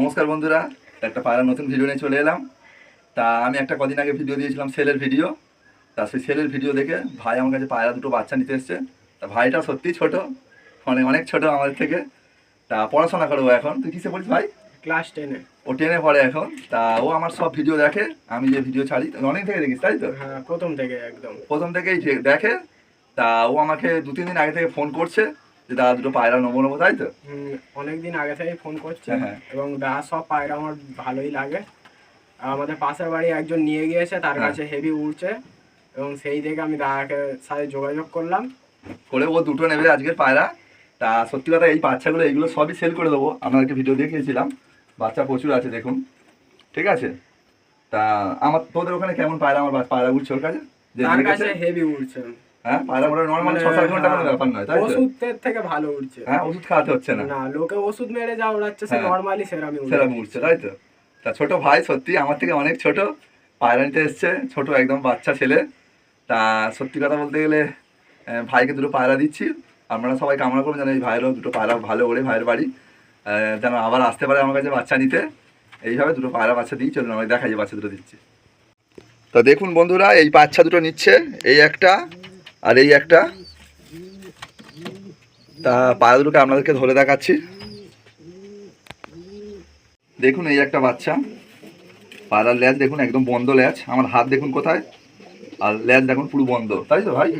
নমস্কার বন্ধুরা একটা পায়রা নতুন ভিডিও নিয়ে চলে এলাম। তা আমি একটা কদিন আগে ভিডিও দিয়েছিলাম সেলের ভিডিও তা সেই সেলের ভিডিও দেখে ভাই আমার কাছে পায়রা দুটো বাচ্চা নিতে এসছে। তা ভাইটা সত্যিই ছোট মানে অনেক ছোট আমাদের থেকে। তা পড়াশোনা করব এখন। তুই কিসে পড়িস ভাই? ক্লাস টেনে ও টেনে পড়ে এখন। তা ও আমার সব ভিডিও দেখে আমি যে ভিডিও ছাড়ি অনেক থেকে দেখিস তাই তো? হ্যাঁ প্রথম থেকে একদম। প্রথম থেকেই দেখে তা ও আমাকে দু তিন দিন আগে থেকে ফোন করছে। যে দাদা দুটো পায়রা নেব নেব তাই তো? অনেকদিন আগে থেকেই ফোন করছে হ্যাঁ, হ্যাঁ। এবং দা সব পায়রা আমার ভালোই লাগে। আমাদের পাশের বাড়ি একজন নিয়ে গিয়েছে তার হ্যাঁ। কাছে হেভি উড়ছে এবং সেই দেখে আমি দাদাকে সাথে যোগাযোগ করলাম। করে ও দুটো নেবে আজকের পায়রা। তা সত্যি কথা এই বাচ্চাগুলো এইগুলো সবই সেল করে দেবো। আপনাদেরকে ভিডিও দেখিয়েছিলাম। বাচ্চা প্রচুর আছে দেখুন। ঠিক আছে? তা আমার তোদের ওখানে কেমন পায়রা আমার পায়রা উঠছে ওর কাছে? হেভি উড়ছে। হ্যাঁ? পায়রা ওরা নর্মাল ছ সাত ঘণ্টা কোনো ব্যাপার নয় তাই ওষুধের থেকে ভালো উড়ছে হ্যাঁ ওষুধ খাওয়াতে হচ্ছে না। না লোকে ওষুধ মেরে যা উড়াচ্ছে সে হ্যাঁ। নর্মালি সেরামি সেরকম উঠছে তাই তো? তা ছোট ভাই সত্যি আমার থেকে অনেক ছোট পায়রা নিতে এসছে ছোট একদম বাচ্চা ছেলে। তা সত্যি কথা বলতে গেলে ভাইকে দুটো পায়রা দিচ্ছি। আপনারা সবাই কামনা করবেন যেন এই ভাইয়েরও দুটো পায়রা ভালো ওড়ে ভাইয়ের বাড়ি। যেন আবার আসতে পারে আমার কাছে বাচ্চা নিতে। এইভাবে দুটো পায়রা বাচ্চা দিই চলুন আমাকে দেখা যে বাচ্চা দুটো দিচ্ছে। তো দেখুন বন্ধুরা এই বাচ্চা দুটো নিচ্ছে এই একটা। আর এই একটা তা পায়রা দুটোকে আপনাদেরকে ধরে দেখাচ্ছি। দেখুন এই একটা বাচ্চা পায়রার ল্যাচ দেখুন একদম বন্ধ ল্যাজ আমার হাত দেখুন কোথায়? আর ল্যাজ দেখুন পুরো বন্ধ তাই তো ভাই?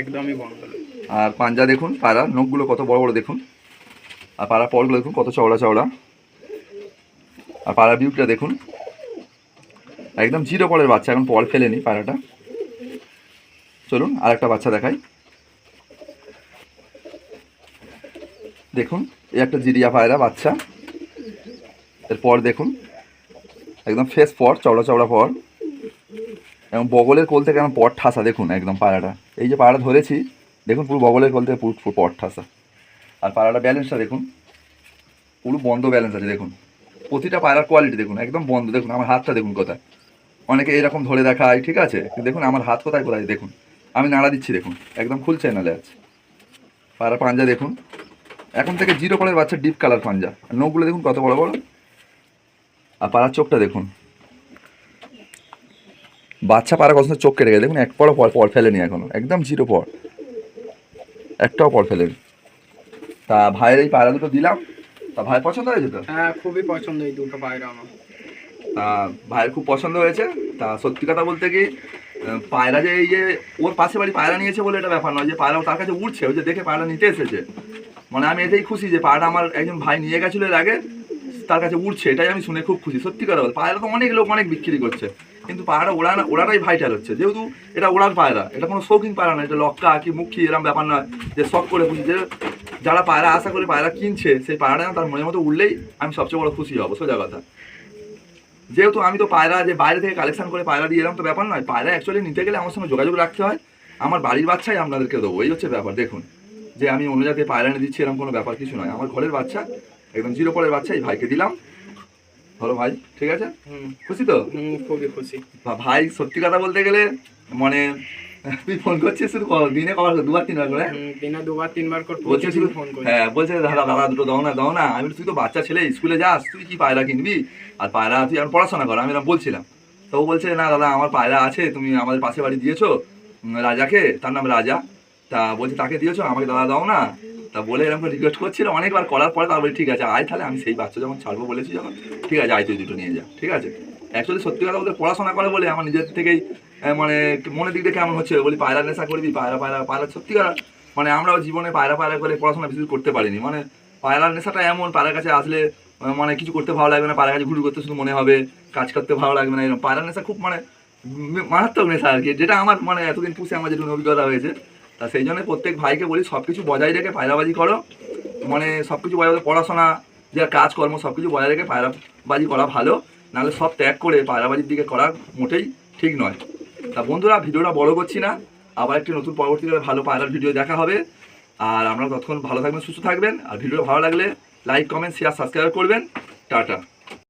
একদমই বন্ধ। আর পাঞ্জা দেখুন পায়রার নখগুলো কত বড় বড় দেখুন। আর পায়রার পরগুলো দেখুন কত চওড়া চওড়া। আর পায়রার বিউটিটা দেখুন একদম জিরো পরের বাচ্চা এখন পর ফেলেনি পায়রাটা চলুন আর একটা বাচ্চা দেখাই। দেখুন, এই একটা জিরিয়া পায়রা বাচ্চা। এরপর দেখুন, একদম ফেস পর চওড়া চওড়া পর এবং বগলের কোল থেকে একদম পট ঠাসা, দেখুন একদম পায়রাটা। এই যে পায়রা ধরেছি, দেখুন পুরো বগলের কোল থেকে পুরো পুরো পট ঠাসা। আর পায়রাটা ব্যালেন্সটা দেখুন, পুরো বন্ধ ব্যালেন্স আছে, দেখুন। প্রতিটা পায়রার কোয়ালিটি দেখুন, একদম বন্ধ, দেখুন। আমার হাতটা দেখুন কোথায়। অনেকে এরকম ধরে দেখায়, ঠিক আছে? দেখুন আমার হাত কোথায় কোথায়, দেখুন। আমি নাড়া দিচ্ছি দেখুন। একদম খুলছে না ল্যাচ পায়রা পাঞ্জা দেখুন। এখন থেকে জিরো কলের বাচ্চা ডিপ কালার পাঞ্জা। আর নখগুলো দেখুন কত বড় বড়। আর পাড়ার চোখটা দেখুন। বাচ্চা পাড়া কত চোখ কেটে গেছে দেখুন এক পর পর পর ফেলেনি এখনও। একদম জিরো পর। একটাও পর ফেলেনি। তা ভাইয়ের এই পায়রা দুটো দিলাম। তা ভাই পছন্দ হয়েছে তো? হ্যাঁ খুবই পছন্দ এই দুটো পায়রা আমার। তা ভাইয়ের খুব পছন্দ হয়েছে। তা সত্যি কথা বলতে কি পায়রা যে, এই যে, ওর পাশে বাড়ি পায়রা নিয়েছে বলে এটা ব্যাপার নয়, যে পায়রা তার কাছে উঠছে ওই যে দেখে পায়রা নিতে এসেছে। মানে আমি এটাই খুশি যে পায়রাটা আমার একজন ভাই নিয়ে গেছিল এর আগে, তার কাছে উঠছে এটাই আমি শুনে খুব খুশি, সত্যি কথা বল, পায়রা তো অনেক লোক অনেক বিক্রি করছে, কিন্তু পায়রা ওড়া ওড়াটাই ভাইটাল হচ্ছে, যেহেতু এটা ওড়ার পায়রা, এটা কোনো শৌখিন পায়রা না এটা লক্কা, কি মুখী এরকম ব্যাপার নয়, যে শখ করে খুশি, যে যারা পায়রা আশা করে পায়রা কিনছে, সেই পায়রাটা তার মনের মতো উঠলেই আমি সবচেয়ে বড় খুশি হব, সোজা কথা। যেহেতু আমি তো পায়রা যে বাইরে থেকে কালেকশন করে পায়রা দিয়ে এলাম তো ব্যাপার নয়। পায়রা অ্যাকচুয়ালি নিতে গেলে আমার সঙ্গে যোগাযোগ রাখতে হয়। আমার বাড়ির বাচ্চাই আপনাদেরকে দেবো এই হচ্ছে ব্যাপার। দেখুন যে আমি অন্য জায়গায় পায়রা এনে দিচ্ছি এরকম কোনো ব্যাপার কিছু নয়। আমার ঘরের বাচ্চা একদম জিরো পরের বাচ্চা এই ভাইকে দিলাম। ভালো ভাই ঠিক আছে? খুশি তো? খুবই খুশি। ভাই সত্যি কথা বলতে গেলে মানে তুই ফোন করছিস শুধু দিনে কবার দুবার তিনবার করে। দিনে দুবার তিনবার করে বলছে শুধু ফোন করি হ্যাঁ বলছে দাদা দাদা দুটো দাও না দাও না। আমি তুই তো বাচ্চা ছেলে স্কুলে যাস তুই কি পায়রা কিনবি? আর পায়রা তুই এখন পড়াশোনা কর আমি এরকম বলছিলাম। তো ও বলছে না দাদা আমার পায়রা আছে তুমি আমাদের পাশে বাড়ি দিয়েছ রাজাকে তার নাম রাজা। তা বলছে তাকে দিয়েছ আমাকে দাদা দাও না। তা বলে এরকম রিকোয়েস্ট করছিল অনেকবার করার পরে তারপরে ঠিক আছে আয় তাহলে আমি সেই বাচ্চা যখন ছাড়বো বলেছি যখন ঠিক আছে আয় তুই দুটো নিয়ে যা ঠিক আছে। অ্যাকচুয়ালি সত্যি কথা বলতে পড়াশোনা করে বলে আমার নিজের থেকেই মানে মনের দিক দিয়ে কেমন হচ্ছে? বলি, পায়রা নেশা করবি, পায়রা পায়রা পায়রা সত্যি কথা। মানে আমরাও জীবনে পায়রা পায়রা করে পড়াশোনা বেশি দূর করতে পারিনি। মানে পায়রার নেশাটা এমন, পায়রার কাছে আসলে মানে কিছু করতে ভালো লাগবে না, পায়রার কাছে ঘুরু করতে শুধু মনে হবে, কাজ করতে ভালো লাগবে না, এরকম। পায়রার নেশা খুব মানে মারাত্মক নেশা আর কি। যেটা আমার মানে এতদিন পুষে আমার যেটুকু অভিজ্ঞতা হয়েছে। তা সেই জন্য প্রত্যেক ভাইকে বলি সব কিছু বজায় রেখে পায়রাবাজি করো। মানে সব কিছু বজায় পড়াশোনা, যে কাজকর্ম সব কিছু বজায় রেখে পায়রাবাজি করা ভালো। নাহলে সব ত্যাগ করে পায়রাবাজির দিকে করা মোটেই ঠিক নয়। তা বন্ধুরা, ভিডিওটা বড় করছি না। আবার একটি নতুন পরবর্তীকালে ভালো পায়রার ভিডিও দেখা হবে। আর আপনারা ততক্ষণ ভালো থাকবেন, সুস্থ থাকবেন। আর ভিডিওটা ভালো লাগলে লাইক কমেন্ট শেয়ার সাবস্ক্রাইব করবেন। টাটা।